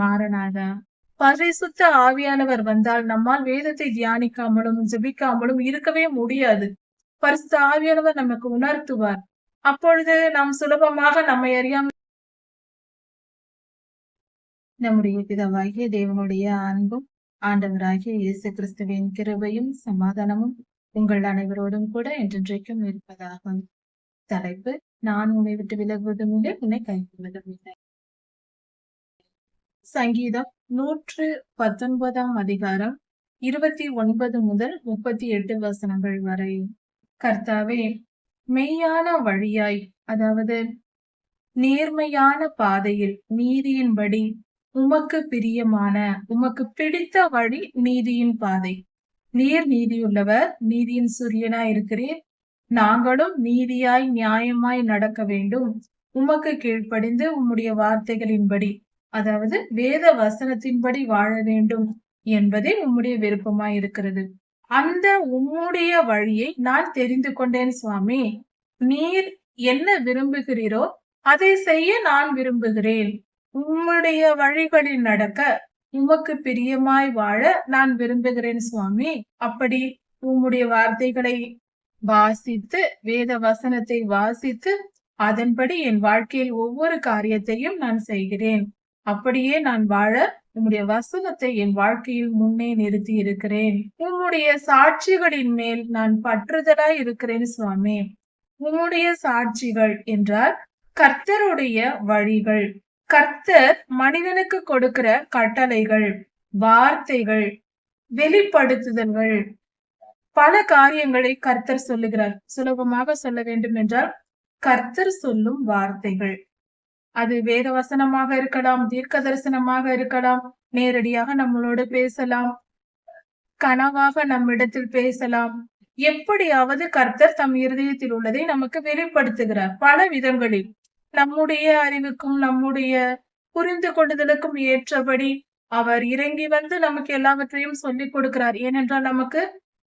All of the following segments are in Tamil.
மாறனாதா பரிசுத்த ஆவியானவர் வந்தால் நம்மால் வேதத்தை தியானிக்காமலும் ஜபிக்காமலும் இருக்கவே முடியாது. பரிசுத்த ஆவியானவர் நமக்கு உணர்த்துவார். அப்பொழுது நாம் சுலபமாக நம்மை அறியாமல் நம்முடைய பிதவாகிய தேவனுடைய அன்பும் ஆண்டவராகிய இயேசு கிறிஸ்துவின் கிருபையும் சமாதானமும் உங்கள் அனைவரோடும் கூட என்றென்றைக்கும் இருப்பதாகும். தலைப்பு நான் உன்னை விட்டு விலகுவதும் இல்லை உன்னை கைவிடுவதும் இல்லை. சங்கீதம் நூற்று பத்தொன்பதாம் அதிகாரம் இருபத்தி ஒன்பது முதல் முப்பத்தி எட்டு வசனங்கள் வரை. கர்த்தாவே மெய்யான வழியாய் அதாவது நேர்மையான பாதையில் நீதியின்படி உமக்கு பிரியமான உமக்கு பிடித்த வழி நீதியின் பாதை. நீர் நீதியுள்ளவர் நீதியின் சூரியனாய் இருக்கிறீர். நாங்களும் நீதியாய் நியாயமாய் நடக்க வேண்டும். உமக்கு கீழ்ப்படிந்து உம்முடைய வார்த்தைகளின்படி அதாவது வேத வசனத்தின்படி வாழ வேண்டும் என்பதே உம்முடைய விருப்பமா இருக்கிறது. அந்த உம்முடைய வழியை நான் தெரிந்து கொண்டேன் சுவாமி. நீர் என்ன விரும்புகிறீரோ அதை செய்ய நான் விரும்புகிறேன். உம்முடைய வழிகளில் நடக்க உமக்கு பிரியமாய் வாழ நான் விரும்புகிறேன் சுவாமி. அப்படி உம்முடைய வார்த்தைகளை வாசித்து வேத வசனத்தை வாசித்து அதன்படி என் வாழ்க்கையில் ஒவ்வொரு காரியத்தையும் நான் செய்கிறேன். அப்படியே நான் வாழ உம்முடைய வசனத்தை என் வாழ்க்கையில் முன்னே நிறுத்தி இருக்கிறேன். உம்முடைய சாட்சிகளின் மேல் நான் பற்றுதலாய் இருக்கிறேன் சுவாமி. உம்முடைய சாட்சிகள் என்றால் கர்த்தருடைய வழிகள் கர்த்தர் மனிதனுக்கு கொடுக்கிற கட்டளைகள் வார்த்தைகள் வெளிப்படுத்துதல்கள். பல காரியங்களை கர்த்தர் சொல்லுகிறார். சுலபமாக சொல்ல வேண்டும் என்றால் கர்த்தர் சொல்லும் வார்த்தைகள். அது வேத வசனமாக இருக்கலாம் தீர்க்க தரிசனமாக இருக்கலாம் நேரடியாக நம்மளோடு பேசலாம் கனவாக நம்மிடத்தில் பேசலாம். எப்படியாவது கர்த்தர் தம் இருதயத்தில் உள்ளதை நமக்கு வெளிப்படுத்துகிறார் பல விதங்களில். நம்முடைய அறிவுக்கும் நம்முடைய புரிந்து கொள்ளுதலுக்கும் ஏற்றபடி அவர் இறங்கி வந்து நமக்கு எல்லாவற்றையும் சொல்லிக் கொடுக்கிறார். ஏனென்றால் நமக்கு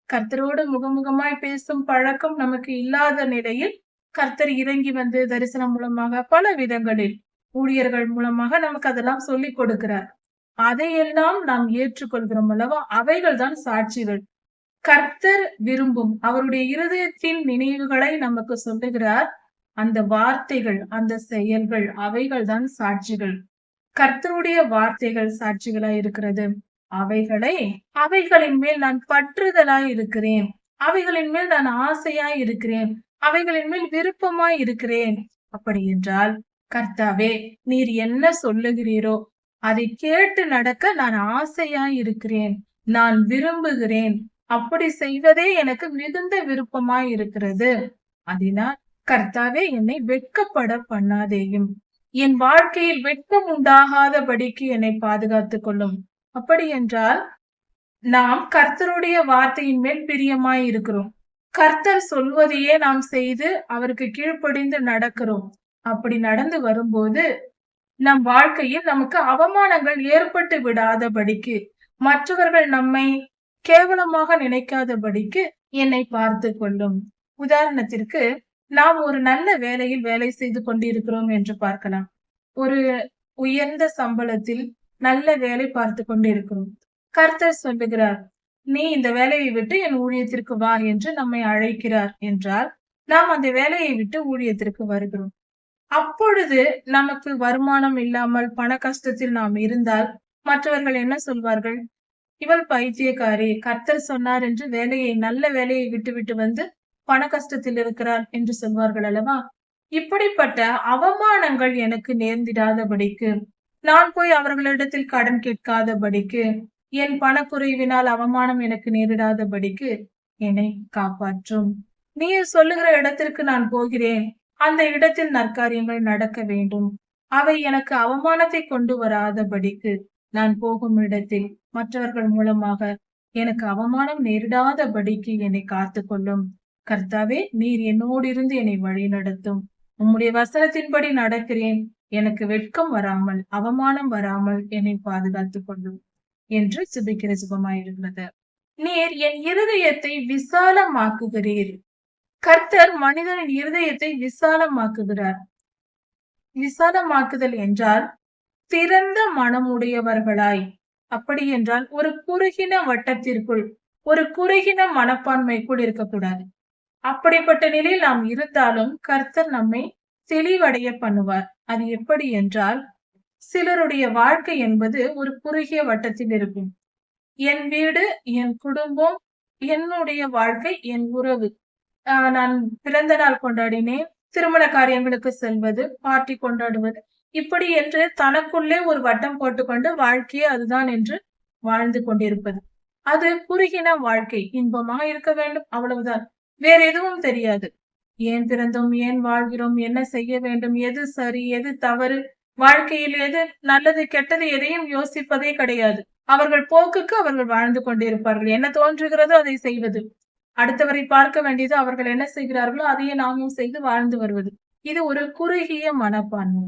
கர்த்தரோடு முகமுகமாய் பேசும் பழக்கம் நமக்கு இல்லாத நிலையில் கர்த்தர் இறங்கி வந்து தரிசனம் மூலமாக பல விதங்களில் ஊழியர்கள் மூலமாக நமக்கு அதெல்லாம் சொல்லிக் கொடுக்கிறார். அதையெல்லாம் நாம் ஏற்றுக்கொள்கிறோம் அல்லவா? அவைகள் தான் சாட்சிகள். கர்த்தர் விரும்பும் அவருடைய இருதயத்தின் நினைவுகளை நமக்கு சொல்லுகிறார். அந்த வார்த்தைகள் அந்த செயல்கள் அவைகள் தான் சாட்சிகள். கர்த்தருடைய வார்த்தைகள் சாட்சிகளாய் இருக்கிறது. அவைகளை அவைகளின் மேல் நான் பற்றுதலாய் இருக்கிறேன். அவைகளின் மேல் நான் ஆசையாய் இருக்கிறேன். அவைகளின் மேல் விருப்பமாய் இருக்கிறேன். அப்படி என்றால் கர்த்தாவே நீர் என்ன சொல்லுகிறீரோ அதை கேட்டு நடக்க நான் ஆசையாய் இருக்கிறேன். நான் விரும்புகிறேன். அப்படி செய்வதே எனக்கு மிகுந்த விருப்பமாய் இருக்கிறது. அதனால் கர்த்தாவே என்னை வெட்கப்பட பண்ணாதேயும். என் வாழ்க்கையில் வெட்கம் உண்டாகாதபடிக்கு என்னை பாதுகாத்துக் கொள்ளும். அப்படி என்றால் நாம் கர்த்தருடைய வார்த்தையின் மேல் பிரியமாய் இருக்கிறோம். கர்த்தர் சொல்வதையே நாம் செய்து அவருக்கு கீழ்ப்படிந்து நடக்கிறோம். அப்படி நடந்து வரும்போது நம் வாழ்க்கையில் நமக்கு அவமானங்கள் ஏற்பட்டு விடாதபடிக்கு மற்றவர்கள் நம்மை கேவலமாக நினைக்காதபடிக்கு என்னை பார்த்து கொள்ளும். உதாரணத்திற்கு நாம் ஒரு நல்ல வேலையில் வேலை செய்து கொண்டிருக்கிறோம் என்று பார்க்கலாம். ஒரு உயர்ந்த சம்பளத்தில் நல்ல வேலை பார்த்து கொண்டிருக்கிறோம். கர்த்தர் சொல்லுகிறார் நீ இந்த வேலையை விட்டு என் ஊழியத்திற்கு வா என்று நம்மை அழைக்கிறார் என்றால் நாம் அந்த வேலையை விட்டு ஊழியத்திற்கு வருகிறோம். அப்பொழுது நமக்கு வருமானம் இல்லாமல் பண கஷ்டத்தில் நாம் இருந்தால் மற்றவர்கள் என்ன சொல்வார்கள்? இவள் பைத்தியக்காரி கர்த்தர் சொன்னார் என்று வேலையை நல்ல வேலையை விட்டுவிட்டு வந்து பண கஷ்டத்தில் இருக்கிறார் என்று சொல்வார்கள் அல்லவா? இப்படிப்பட்ட அவமானங்கள் எனக்கு நேர்ந்திடாதபடிக்கு நான் போய் அவர்களிடத்தில் கடன் கேட்காதபடிக்கு என் பணக்குறைவினால் அவமானம் எனக்கு நேரிடாதபடிக்கு என்னை காப்பாற்றும். நீ சொல்லுகிற இடத்திற்கு நான் போகிறேன். அந்த இடத்தில் நற்காரியங்கள் நடக்க வேண்டும். அவை எனக்கு அவமானத்தை கொண்டு வராதபடிக்கு நான் போகும் இடத்தில் மற்றவர்கள் மூலமாக எனக்கு அவமானம் நேரிடாதபடிக்கு என்னை காத்து கொள்ளும் கர்த்தாவே நீர் என்னோடு இருந்து என்னை வழி நடத்தும் உம்முடைய வசனத்தின்படி நடக்கிறேன். எனக்கு வெட்கம் வராமல் அவமானம் வராமல் என்னை பாதுகாத்துக் கொள்ளும் என்று சுபிக்கிற சுபமாயிருந்தது நீர் என் இருதயத்தை விசாலமாக்குகிறீர். கர்த்தர் மனிதனின் இருதயத்தை விசாலமாக்குகிறார். விசாலமாக்குதல் என்றால் திறந்த மனமுடையவர்களாய். அப்படி என்றால் ஒரு குறுகின வட்டத்திற்குள் ஒரு குறுகின மனப்பான்மைக்குள் இருக்கக்கூடாது. அப்படிப்பட்ட நிலையில் நாம் இருந்தாலும் கர்த்தர் நம்மை தெளிவடைய பண்ணுவார். அது எப்படி என்றால் சிலருடைய வாழ்க்கை என்பது ஒரு குறுகிய வட்டத்தில் இருக்கும். என் வீடு என் குடும்பம் என்னுடைய வாழ்க்கை என் உறவு. ஆஹ் நான் பிறந்த நாள் கொண்டாடினேன் திருமண காரியங்களுக்கு செல்வது பார்ட்டி கொண்டாடுவது. இப்படி என்று தனக்குள்ளே ஒரு வட்டம் போட்டுக்கொண்டு வாழ்க்கையே அதுதான் என்று வாழ்ந்து கொண்டிருப்பது. அது குறுகின வாழ்க்கை இன்பமாக இருக்க வேண்டும் அவ்வளவுதான். வேற எதுவும் தெரியாது. ஏன் பிறந்தோம் ஏன் வாழ்கிறோம் என்ன செய்ய வேண்டும் எது சரி எது தவறு வாழ்க்கையில் எது நல்லது கெட்டது எதையும் யோசிப்பதே கிடையாது. அவர்கள் போக்குக்கு அவர்கள் வாழ்ந்து கொண்டிருப்பார்கள். என்ன தோன்றுகிறதோ அதை செய்வது. அடுத்தவரை பார்க்க வேண்டியது அவர்கள் என்ன செய்கிறார்களோ அதையே நாமும் செய்து வாழ்ந்து வருவது. இது ஒரு குறுகிய மனப்பான்மை.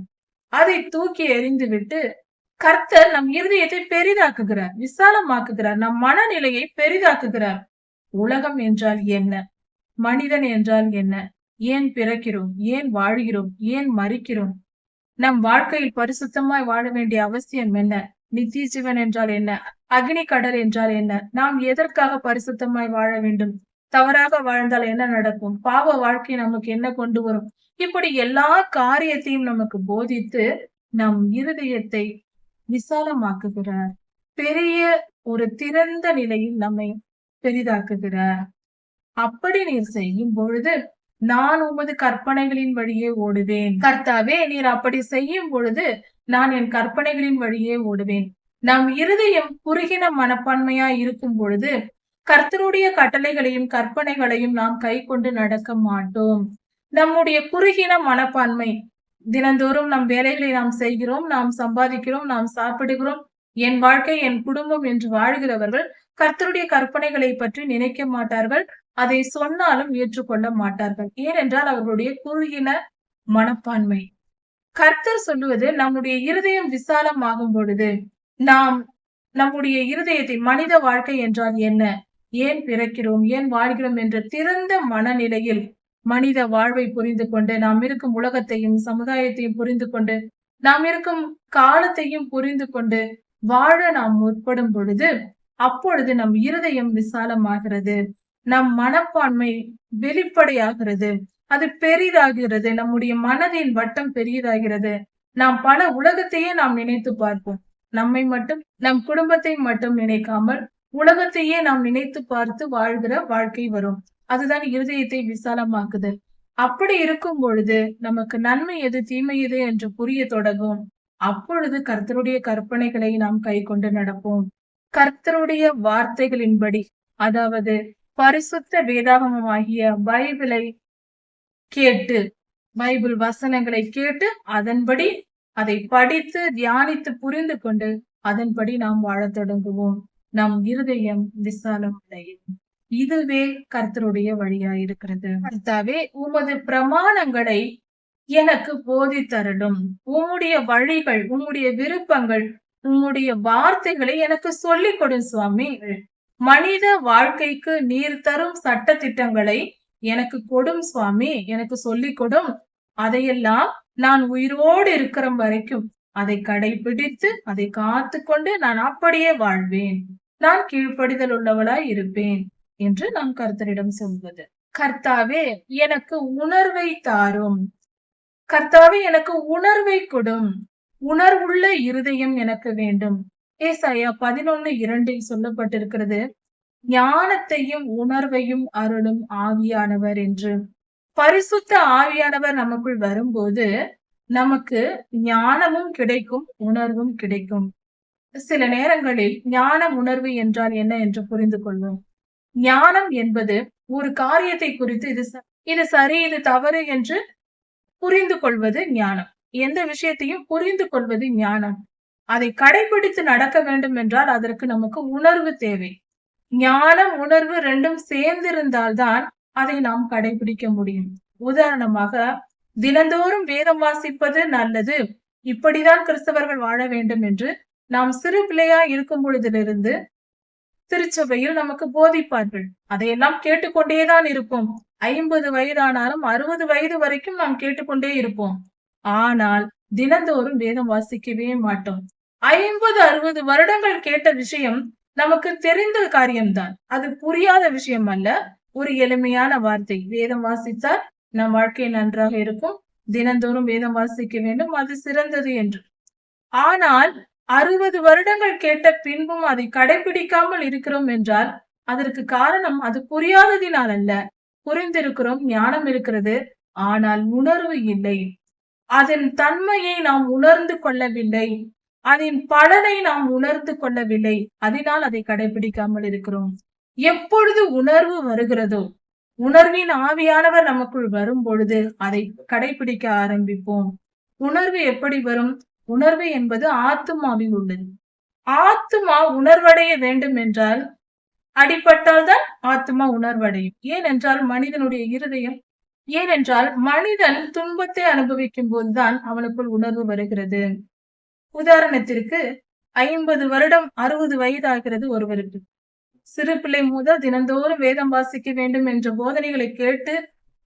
அதை தூக்கி எறிந்து விட்டு கர்த்தர் நம் இருதயத்தை பெரிதாக்குகிறார் விசாலமாக்குகிறார் நம் மனநிலையை பெரிதாக்குகிறார். உலகம் என்றால் என்ன? மனிதன் என்றால் என்ன? ஏன் பிறக்கிறோம்? ஏன் வாழ்கிறோம்? ஏன் மறிக்கிறோம்? நம் வாழ்க்கையில் பரிசுத்தமாய் வாழ வேண்டிய அவசியம் என்ன? நித்திய ஜீவன் என்றால் என்ன? அக்னி கடல் என்றால் என்ன? நாம் எதற்காக பரிசுத்தமாய் வாழ வேண்டும்? தவறாக வாழ்ந்தால் என்ன நடக்கும்? பாவ வாழ்க்கை நமக்கு என்ன கொண்டு வரும்? இப்படி எல்லா காரியத்தையும் நமக்கு போதித்து நம் இருதயத்தை விசாலமாக்குகிறார். பெரிய ஒரு திறந்த நிலையில் நம்மை பெரிதாக்குகிறார். அப்படி நீர் செய்யும் பொழுது நான் உமது கற்பனைகளின் வழியே ஓடுவேன். கர்த்தாவே நீர் அப்படி செய்யும் பொழுது நான் என் கற்பனைகளின் வழியே ஓடுவேன். நம் இருதயம் குறுகின மனப்பான்மையா இருக்கும் பொழுது கர்த்தருடைய கட்டளைகளையும் கற்பனைகளையும் நாம் கை கொண்டு நடக்க மாட்டோம். நம்முடைய குறுகின மனப்பான்மை தினந்தோறும் நம் வேலைகளை நாம் செய்கிறோம் நாம் சம்பாதிக்கிறோம் நாம் சாப்பிடுகிறோம் என் வாழ்க்கை என் குடும்பம் என்று வாழ்கிறவர்கள் கர்த்தருடைய கற்பனைகளை பற்றி நினைக்க மாட்டார்கள். அதை சொன்னாலும் ஏற்றுக்கொள்ள மாட்டார்கள். ஏனென்றால் அவர்களுடைய குறுகின மனப்பான்மை. கர்த்தர் சொல்லுவது நம்முடைய இருதயம் விசாலமாகும் பொழுது நாம் நம்முடைய இருதயத்தை மனித வாழ்க்கை என்றால் என்ன? ஏன் பிறக்கிறோம்? ஏன் வாழ்கிறோம் என்ற திறந்த மனநிலையில் மனித வாழ்வை புரிந்து கொண்டு நாம் இருக்கும் உலகத்தையும் சமுதாயத்தையும் புரிந்து கொண்டு நாம் இருக்கும் காலத்தையும் புரிந்து கொண்டு வாழ நாம் முற்படும் பொழுது அப்பொழுது நம் இருதயம் விசாலமாகிறது. நம் மனப்பான்மை வெளிப்படையாகிறது. அது பெரிதாகிறது. நம்முடைய மனதின் வட்டம் பெரியதாகிறது நாம் பல உலகத்தையே நாம் நினைத்து பார்ப்போம். நம்மை மட்டும் நம் குடும்பத்தை மட்டும் நினைக்காமல் உலகத்தையே நாம் நினைத்து பார்த்து வாழ்கிற வாழ்க்கை வரும். அதுதான் இருதயத்தை விசாலமாக்குதல். அப்படி இருக்கும் பொழுது நமக்கு நன்மை எது தீமை எது என்று புரிய தொடங்கும். அப்பொழுது கர்த்தருடைய கற்பனைகளை நாம் கை கொண்டு நடப்போம். கர்த்தருடைய வார்த்தைகளின்படி அதாவது பரிசுத்த வேதாகமமாகிய பைபிளை கேட்டு பைபிள் வசனங்களை கேட்டு அதன்படி அதை படித்து தியானித்து புரிந்து கொண்டு அதன்படி நாம் வாழத் தொடங்குவோம். நம் இருதயம் விசாலம் அடையும். இதுவே கர்த்தருடைய வழியா இருக்கிறது. கர்த்தாவே உமது பிரமாணங்களை எனக்கு போதித்தரலும் உம்முடைய வழிகள் உம்முடைய விருப்பங்கள் உம்முடைய வார்த்தைகளை எனக்கு சொல்லிக் கொடும் சுவாமி. மனித வாழ்க்கைக்கு நீர் தரும் சட்ட திட்டங்களை எனக்கு கொடும் சுவாமி எனக்கு சொல்லிக் கொடும். அதையெல்லாம் நான் உயிரோடு இருக்கிற வரைக்கும் அதை கடைபிடித்து அதை காத்து கொண்டு நான் அப்படியே வாழ்வேன். நான் கீழ்ப்படிதல் உள்ளவளாய் இருப்பேன் என்று நாம் கர்த்தரிடம் சொல்வது. கர்த்தாவே எனக்கு உணர்வை தாரும். கர்த்தாவே எனக்கு உணர்வை கொடும். உணர்வுள்ள இருதயம் எனக்கு வேண்டும். ஏசாயா பதினொன்னு இரண்டில் சொல்லப்பட்டிருக்கிறது ஞானத்தையும் உணர்வையும் அருளும் ஆவியானவர் என்று. பரிசுத்த ஆவியானவர் நமக்குள் வரும்போது நமக்கு ஞானமும் கிடைக்கும் உணர்வும் கிடைக்கும். சில நேரங்களில் ஞான உணர்வு என்றால் என்ன என்று புரிந்து கொள்வோம். ஞானம் என்பது ஒரு காரியத்தை குறித்து இது இது சரி இது தவறு என்று புரிந்து கொள்வது ஞானம். எந்த விஷயத்தையும் புரிந்து கொள்வது ஞானம். அதை கடைபிடித்து நடக்க வேண்டும் என்றால் அதற்கு நமக்கு உணர்வு தேவை. ஞானம் உணர்வு ரெண்டும் சேர்ந்திருந்தால்தான் அதை நாம் கடைபிடிக்க முடியும். உதாரணமாக தினந்தோறும் வேதம் வாசிப்பது நல்லது. இப்படிதான் கிறிஸ்தவர்கள் வாழ வேண்டும் என்று நாம் சிறு பிள்ளையா இருக்கும் பொழுதிலிருந்து திருச்சபையில் நமக்கு போதிப்பார்கள். அதையெல்லாம் கேட்டுக்கொண்டேதான் இருப்போம். ஐம்பது வயதானாலும் அறுபது வயது வரைக்கும் நாம் கேட்டுக்கொண்டே இருப்போம். ஆனால் தினந்தோறும் வேதம் வாசிக்கவே மாட்டோம். ஐம்பது அறுபது வருடங்கள் கேட்ட விஷயம் நமக்கு தெரிந்த காரியம்தான். அது புரியாத விஷயம் அல்ல. ஒரு எளிமையான வார்த்தை. வேதம் வாசித்தால் நம் வாழ்க்கை நன்றாக இருக்கும். தினந்தோறும் வேதம் வாசிக்க வேண்டும். அது சிறந்தது என்று. ஆனால் அறுபது வருடங்கள் கேட்ட பின்பும் அதை கடைபிடிக்காமல் இருக்கிறோம் என்றால் அதற்கு காரணம் அது புரியாததினால் அல்ல. புரிந்திருக்கிறோம் ஞானம் இருக்கிறது. ஆனால் உணர்வு இல்லை. அதன் தன்மையை நாம் உணர்ந்து கொள்ளவில்லை. அதன் பலனை நாம் உணர்ந்து கொள்ளவில்லை. அதனால் அதை கடைபிடிக்காமல் இருக்கிறோம். எப்பொழுது உணர்வு வருகிறதோ உணர்வின் ஆவியானவர் நமக்குள் வரும் பொழுது அதை கடைபிடிக்க ஆரம்பிப்போம். உணர்வு எப்படி வரும்? உணர்வு என்பது ஆத்மாவில் உள்ளது. ஆத்துமா உணர்வடைய வேண்டும் என்றால் அடிப்பட்டால் தான் ஆத்மா உணர்வடையும். ஏனென்றால் மனிதனுடைய இருதயம் ஏனென்றால் மனிதன் துன்பத்தை அனுபவிக்கும் போதுதான் அவனுக்குள் உணர்வு வருகிறது. உதாரணத்திற்கு ஐம்பது வருடம் அறுபது வயதாகிறது ஒருவருக்கு. சிறு பிள்ளை முதல் தினந்தோறும் வேதம் வாசிக்க வேண்டும் என்ற போதனைகளை கேட்டு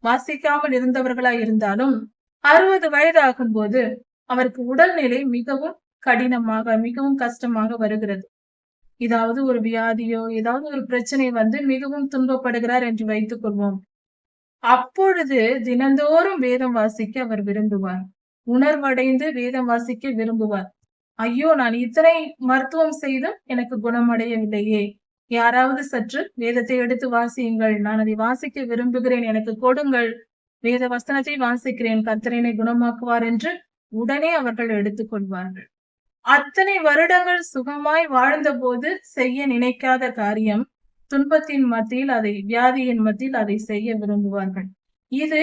வாசிக்காமல் இருந்தவர்களாய் இருந்தாலும் அறுபது வயதாகும் போது அவருக்கு உடல்நிலை மிகவும் கடினமாக மிகவும் கஷ்டமாக வருகிறது. ஏதாவது ஒரு வியாதியோ ஏதாவது ஒரு பிரச்சனை வந்து மிகவும் துன்பப்படுகிறார் என்று வைத்துக் கொள்வோம். அப்பொழுது தினந்தோறும் வேதம் வாசிக்க அவர் விரும்புவார். உணர்வடைந்து வேதம் வாசிக்க விரும்புவார். ஐயோ நான் இத்தனை மருத்துவம் செய்தும் எனக்கு குணமடையவில்லையே. யாராவது சற்று வேதத்தை எடுத்து வாசியுங்கள். நான் அதை வாசிக்க விரும்புகிறேன். எனக்கு கொடுங்கள். வேத வசனத்தை வாசிக்கிறேன். கர்த்தரனை குணமாக்குவார் என்று உடனே அவர்கள் எடுத்துக்கொள்வார்கள் அத்தனை வருடங்கள் சுகமாய் வாழ்ந்த போது செய்ய நினைக்காத காரியம் துன்பத்தின் மத்தியில் அதை வியாதியின் மத்தியில் அதை செய்ய விரும்புவார்கள். இது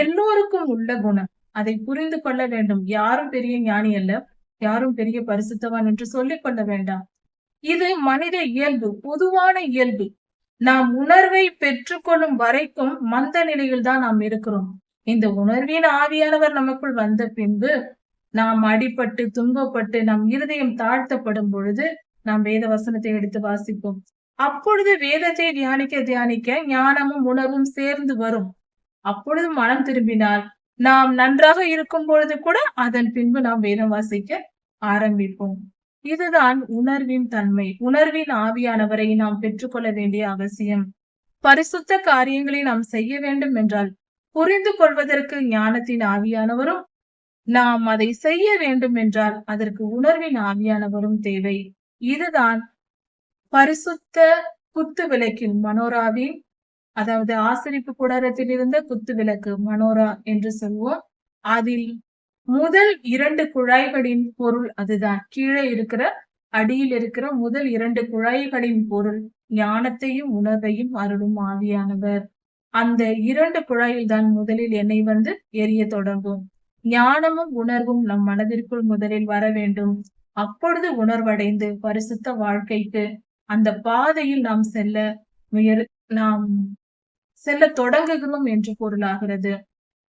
எல்லோருக்கும் உள்ள குணம். அதை புரிந்து கொள்ள வேண்டும். யாரும் பெரிய ஞானி அல்ல. யாரும் பெரிய பரிசுத்தவான் என்று சொல்லிக் கொள்ள வேண்டாம். இது மனித இயல்பு பொதுவான இயல்பு. நாம் உணர்வை பெற்றுக்கொள்ளும் வரைக்கும் மந்த நிலையில் தான் நாம் இருக்கிறோம். இந்த உணர்வின் ஆவியானவர் நமக்குள் வந்த பின்பு நாம் அடிபட்டு துன்பப்பட்டு நம் இருதயம் தாழ்த்தப்படும் பொழுது நாம் வேத வசனத்தை எடுத்து வாசிப்போம். அப்பொழுது வேதத்தை தியானிக்க தியானிக்க ஞானமும் உணர்வும் சேர்ந்து வரும். அப்பொழுது மனம் திரும்பினால் நாம் நன்றாக இருக்கும் பொழுது கூட அதன் பின்பு நாம் வேதம் வாசிக்க ஆரம்பிப்போம். இதுதான் உணர்வின் தன்மை. உணர்வின் ஆவியானவரை நாம் பெற்றுக்கொள்ள வேண்டிய அவசியம். பரிசுத்த காரியங்களை நாம் செய்ய வேண்டும் என்றால் புரிந்து கொள்வதற்கு ஞானத்தின் ஆவியானவரும் நாம் அதை செய்ய வேண்டும் என்றால் அதற்கு உணர்வின் ஆவியானவரும் தேவை. இதுதான் பரிசுத்த குத்து விளக்கில் மனோராவின் அதாவது ஆசரிப்பு கூடாரத்தில் இருந்த குத்து விளக்கு மனோரா என்று சொல்வோம். அதில் முதல் இரண்டு குழாய்களின் பொருள் அதுதான். கீழே இருக்கிற அடியில் இருக்கிற முதல் இரண்டு குழாய்களின் பொருள் ஞானத்தையும் உணர்வையும் அருளும் ஆவியானவர். அந்த இரண்டு குழாயில் தான் முதலில் என்னை வந்து எரிய தொடங்கும். ஞானமும் உணர்வும் நம் மனதிற்குள் முதலில் வர வேண்டும். அப்பொழுது உணர்வடைந்து பரிசுத்த வாழ்க்கைக்கு அந்த பாதையில் நாம் செல்ல முயற் நாம் செல்ல தொடங்குகிறோம் என்று பொருளாகிறது.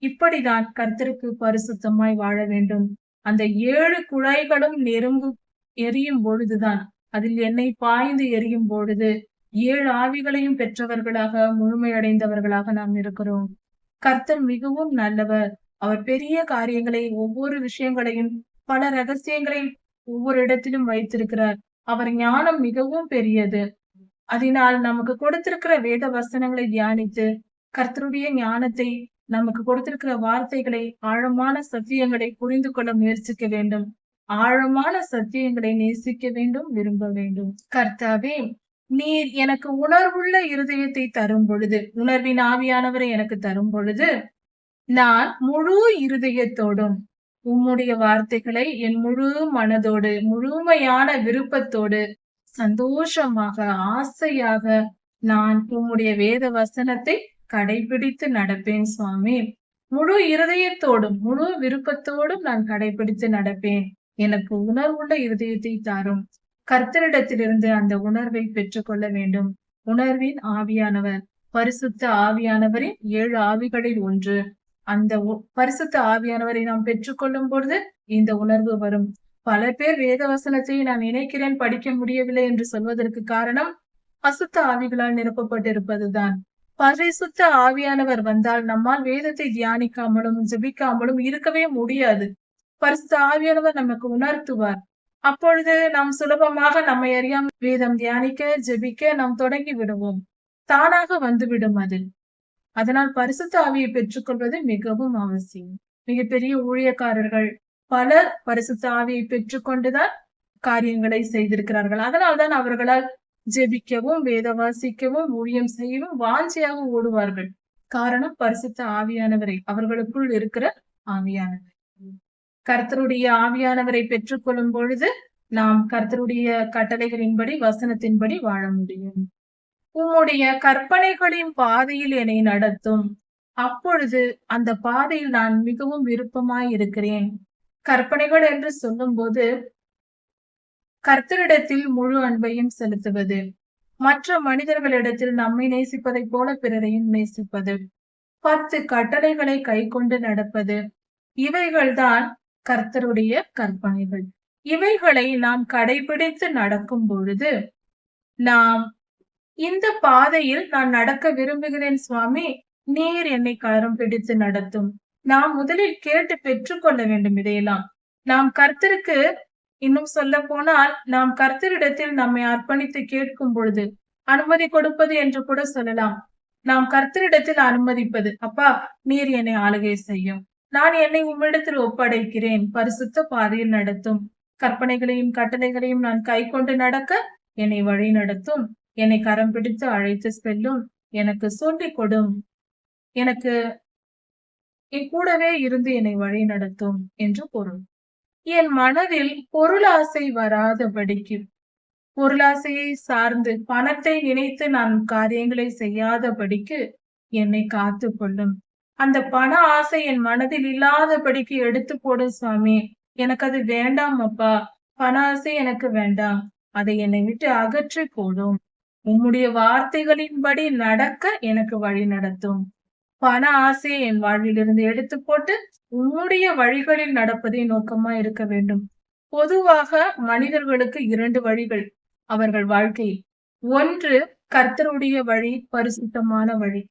இப்படிதான் கர்த்தருக்கு பரிசுத்தமாய் வாழ வேண்டும். அந்த ஏழு குழாய்களும் நெருங்கு எரியும் பொழுதுதான். அதில் எண்ணெய் பாய்ந்து எரியும் பொழுது ஏழு ஆவிகளையும் பெற்றவர்களாக முழுமையடைந்தவர்களாக நாம் இருக்கிறோம். கர்த்தர் மிகவும் நல்லவர். அவர் பெரிய காரியங்களை ஒவ்வொரு விஷயங்களையும் பல ரகசியங்களை ஒவ்வொரு இடத்திலும் வைத்திருக்கிறார். அவர் ஞானம் மிகவும் பெரியது. அதனால் நமக்கு கொடுத்திருக்கிற வேத வசனங்களை தியானித்து கர்த்தருடைய ஞானத்தை நமக்கு கொடுத்திருக்கிற வார்த்தைகளை ஆழமான சத்தியங்களை புரிந்து கொள்ள முயற்சிக்க வேண்டும். ஆழமான சத்தியங்களை நேசிக்க வேண்டும் விரும்ப வேண்டும். கர்த்தாவே நீர் எனக்கு உணர்வுள்ள இருதயத்தை தரும் பொழுது உணர்வின் ஆவியானவரை எனக்கு தரும் பொழுது நான் முழு இருதயத்தோடும் உம்முடைய வார்த்தைகளை என் முழு மனதோடு முழுமையான விருப்பத்தோடு சந்தோஷமாக ஆசையாக நான் உம்முடைய வேத வசனத்தை கடைபிடித்து நடப்பேன் சுவாமி. முழு இருதயத்தோடும் முழு விருப்பத்தோடும் நான் கடைபிடித்து நடப்பேன். எனக்கு உணர்வுள்ள இருதயத்தை தாரும். கர்த்தரிடத்திலிருந்து அந்த உணர்வை பெற்றுக்கொள்ள வேண்டும். உணர்வின் ஆவியானவர் பரிசுத்த ஆவியானவரின் ஏழு ஆவிகளில் ஒன்று. அந்த பரிசுத்த ஆவியானவரை நாம் பெற்றுக்கொள்ளும் பொழுது இந்த உணர்வு வரும். பல பேர் வேத வசனத்தை நான் நினைக்கிறேன் படிக்க முடியவில்லை என்று சொல்வதற்கு காரணம் அசுத்த ஆவிகளால் நிரப்பப்பட்டிருப்பதுதான். பரிசுத்த ஆவியானவர் வந்தால் நம்மால் வேதத்தை தியானிக்காமலும் ஜபிக்காமலும் இருக்கவே முடியாது. பரிசுத்த ஆவியானவர் நமக்கு உணர்த்துவார். அப்பொழுது நாம் சுலபமாக நம்மை அறியாமல் வேதம் தியானிக்க ஜெபிக்க நாம் தொடங்கி விடுவோம். தானாக வந்துவிடும் அது. அதனால் பரிசுத்த ஆவியை பெற்றுக்கொள்வது மிகவும் அவசியம். மிகப்பெரிய ஊழியக்காரர்கள் பலர் பரிசுத்த ஆவியை பெற்றுக்கொண்டுதான் காரியங்களை செய்திருக்கிறார்கள். அதனால்தான் அவர்களால் ஜெபிக்கவும் வேத வாசிக்கவும் ஊழியம் செய்யவும் வாஞ்சியாக ஓடுவார்கள். காரணம் பரிசுத்த ஆவியானவரை அவர்களுக்குள் இருக்கிற ஆவியானவர். கர்த்தருடைய ஆவியானவரை பெற்றுக்கொள்ளும் பொழுது நாம் கர்த்தருடைய கட்டளைகளின்படி வசனத்தின்படி வாழ முடியும். உம்முடைய கற்பனைகளின் பாதையில் என்னை நடத்தும். அப்பொழுது அந்த பாதையில் நான் மிகவும் விருப்பமாய் இருக்கிறேன். கற்பனைகள் என்று சொல்லும்போது கர்த்தரிடத்தில் முழு அன்பையும் செலுத்துவது. மற்ற மனிதர்களிடத்தில் நம்மை நேசிப்பதைப் போல பிறரையும் நேசிப்பது. பத்து கட்டளைகளை கை கொண்டு நடப்பது. இவைகள்தான் கர்த்தருடைய கற்பனைகள். இவைகளை நாம் கடைபிடித்து நடக்கும் பொழுது நாம் இந்த பாதையில் நான் நடக்க விரும்புகிறேன் சுவாமி. நீர் என்னை கரம் பிடித்து நடத்தும். நாம் முதலில் கேட்டு பெற்றுக்கொள்ள வேண்டும் இதையெல்லாம். நாம் கர்த்தருக்கு இன்னும் சொல்ல போனால் நாம் கர்த்தரிடத்தில் நம்மை அர்ப்பணித்து கேட்கும் பொழுது அனுமதி கொடுப்பது என்று கூட சொல்லலாம். நாம் கர்த்தரிடத்தில் அனுமதிப்பது அப்பா நீர் என்னை ஆளுகை செய்யும். நான் என்னை உம்மிடத்தில் ஒப்படைக்கிறேன். பரிசுத்த பாதையில் நடத்தும். கற்பனைகளையும் கட்டளைகளையும் நான் கை கொண்டு நடக்க என்னை வழி நடத்தும். என்னை கரம் பிடித்து அழைத்து செல்லும். எனக்கு சொல்லிக் கொடும். எனக்கு என் கூடவே இருந்து என்னை வழி நடத்தும் என்று பொருள். என் மனதில் பொருளாசை வராதபடிக்கு. பொருளாசையை சார்ந்து பணத்தை நினைத்து நான் காரியங்களை செய்யாதபடிக்கு என்னை காத்து கொள்ளும். அந்த பண ஆசை என் மனதில் இல்லாதபடிக்கு எடுத்து போடு சுவாமி. எனக்கு அது வேண்டாம் அப்பா. பண ஆசை எனக்கு வேண்டாம். அதை என்னை விட்டு அகற்றி போடும். உம்முடைய வார்த்தைகளின்படி நடக்க எனக்கு வழி நடத்தும். பண ஆசையை என் வாழ்விலிருந்து எடுத்து போட்டு உம்முடைய வழிகளில் நடப்பதே நோக்கமா இருக்க வேண்டும். பொதுவாக மனிதர்களுக்கு இரண்டு வழிகள் அவர்கள் வாழ்க்கையில் ஒன்று கர்த்தருடைய வழி பரிசுத்தமான வழி.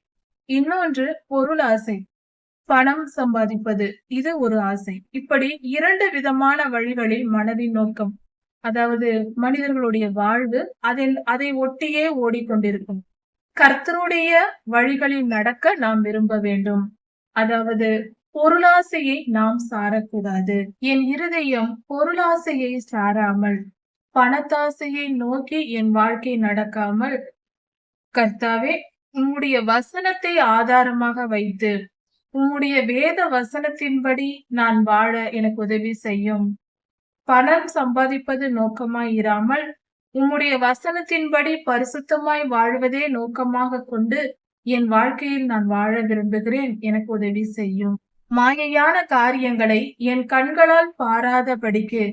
இன்னொன்று பொருள் ஆசை. பணம் சம்பாதிப்பது இது ஒரு ஆசை. இப்படி இரண்டு விதமான வழிகளில் மனதின் நோக்கம். அதாவது மனிதர்களுடைய வாழ்வு அதில் அதை ஒட்டியே ஓடிக்கொண்டிருக்கும். கர்த்தருடைய வழிகளில் நடக்க நாம் விரும்ப வேண்டும். அதாவது பொருளாசையை நாம் சாரக்கூடாது. என் இருதயம் பொருளாசையை சாராமல் பணத்தாசையை நோக்கி என் வாழ்க்கை நடக்காமல் கர்த்தாவே உம்முடைய வசனத்தை ஆதாரமாக வைத்து உம்முடைய வேத வசனத்தின்படி நான் வாழ எனக்கு உதவி செய்யும். பணம் சம்பாதிப்பது நோக்கமாய் இராமல் உம்முடைய வசனத்தின்படி பரிசுத்தமாய் வாழ்வதே நோக்கமாக கொண்டு என் வாழ்க்கையில் நான் வாழ விரும்புகிறேன். எனக்கு உதவி செய்யும். மாயையான காரியங்களை என் கண்களால் பாராதபடிக்கு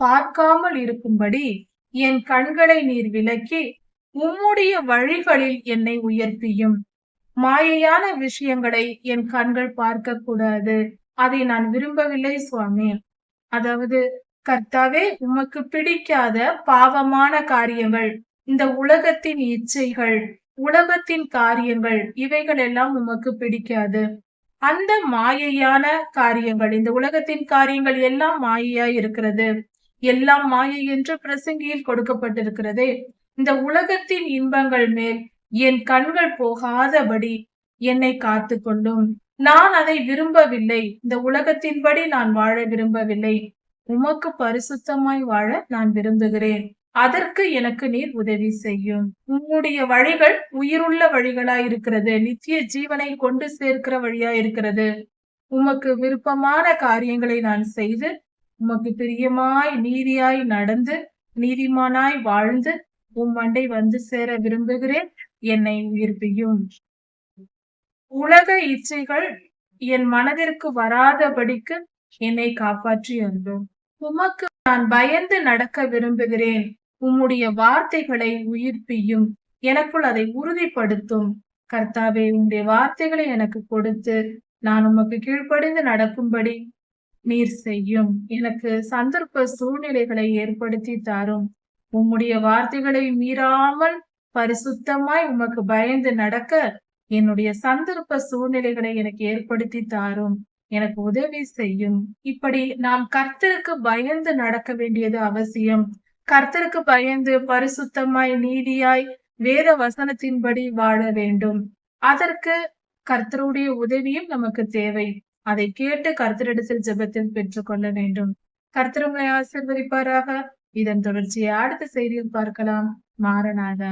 பார்க்காமல் இருக்கும்படி என் கண்களை நீர் விலக்கி உம்முடைய வழிகளில் என்னை உயர்த்தியும். மாயையான விஷயங்களை என் கண்கள் பார்க்க கூடாது அதை நான் விரும்பவில்லை சுவாமி. அதாவது கர்த்தாவே உமக்கு பிடிக்காத பாவமான காரியங்கள் இந்த உலகத்தின் இச்சைகள் உலகத்தின் காரியங்கள் இவைகள் எல்லாம் உமக்கு பிடிக்காது. அந்த மாயையான காரியங்கள் இந்த உலகத்தின் காரியங்கள் எல்லாம் மாயையா இருக்கிறது. எல்லாம் மாயை என்று பிரசங்கியில் கொடுக்கப்பட்டிருக்கிறதே. இந்த உலகத்தின் இன்பங்கள் மேல் என் கண்கள் போகாதபடி என்னை காத்து கொள்ளும் நான் அதை விரும்பவில்லை. இந்த உலகத்தின்படி நான் வாழ விரும்பவில்லை. உமக்கு பரிசுத்தமாய் வாழ நான் விரும்புகிறேன். அதற்கு எனக்கு நீர் உதவி செய்யும். உம்முடைய வழிகள் உயிருள்ள வழிகளா இருக்கிறது நித்திய ஜீவனை கொண்டு சேர்க்கிற வழியா இருக்கிறது உமக்கு விருப்பமான காரியங்களை நான் செய்து உமக்கு பிரியமாய் நீதியாய் நடந்து நீதிமானாய் வாழ்ந்து உம் மண்டை வந்து சேர விரும்புகிறேன். என்னை உயிர்ப்பியும். உலக இச்சைகள் என் மனதிற்கு வராதபடிக்கு என்னை காப்பாற்றி அருளும். உமக்கு நான் பயந்து நடக்க விரும்புகிறேன். உம்முடைய வார்த்தைகளை உயிர்ப்பியும். எனக்குள் அதை உறுதிப்படுத்தும். கர்த்தாவே உம்முடைய வார்த்தைகளை எனக்கு கொடுத்து நான் உமக்கு கீழ்ப்படிந்து நடக்கும்படி நீர் செய்யும். எனக்கு சந்தர்ப்ப சூழ்நிலைகளை ஏற்படுத்தி தாரும். உம்முடைய வார்த்தைகளை மீறாமல் பரிசுத்தமாய் உமக்கு பயந்து நடக்க என்னுடைய சந்தர்ப்ப சூழ்நிலைகளை எனக்கு ஏற்படுத்தி தாரும். எனக்கு உதவி செய்யும். இப்படி நாம் கர்த்தருக்கு பயந்து நடக்க வேண்டியது அவசியம். கர்த்தருக்கு பயந்து பரிசுத்தமாய் நீதியாய் வேத வசனத்தின்படி வாழ வேண்டும். அதற்கு கர்த்தருடைய உதவியும் நமக்கு தேவை. அதை கேட்டு கர்த்தரிடத்தில் ஜெபத்தில் பெற்றுக்கொள்ள வேண்டும். கர்த்தர் உங்களை ஆசிர்வதிப்பாராக. இதன் தொடர்ச்சியை அடுத்த செய்தியில் பார்க்கலாம். மாறனாக.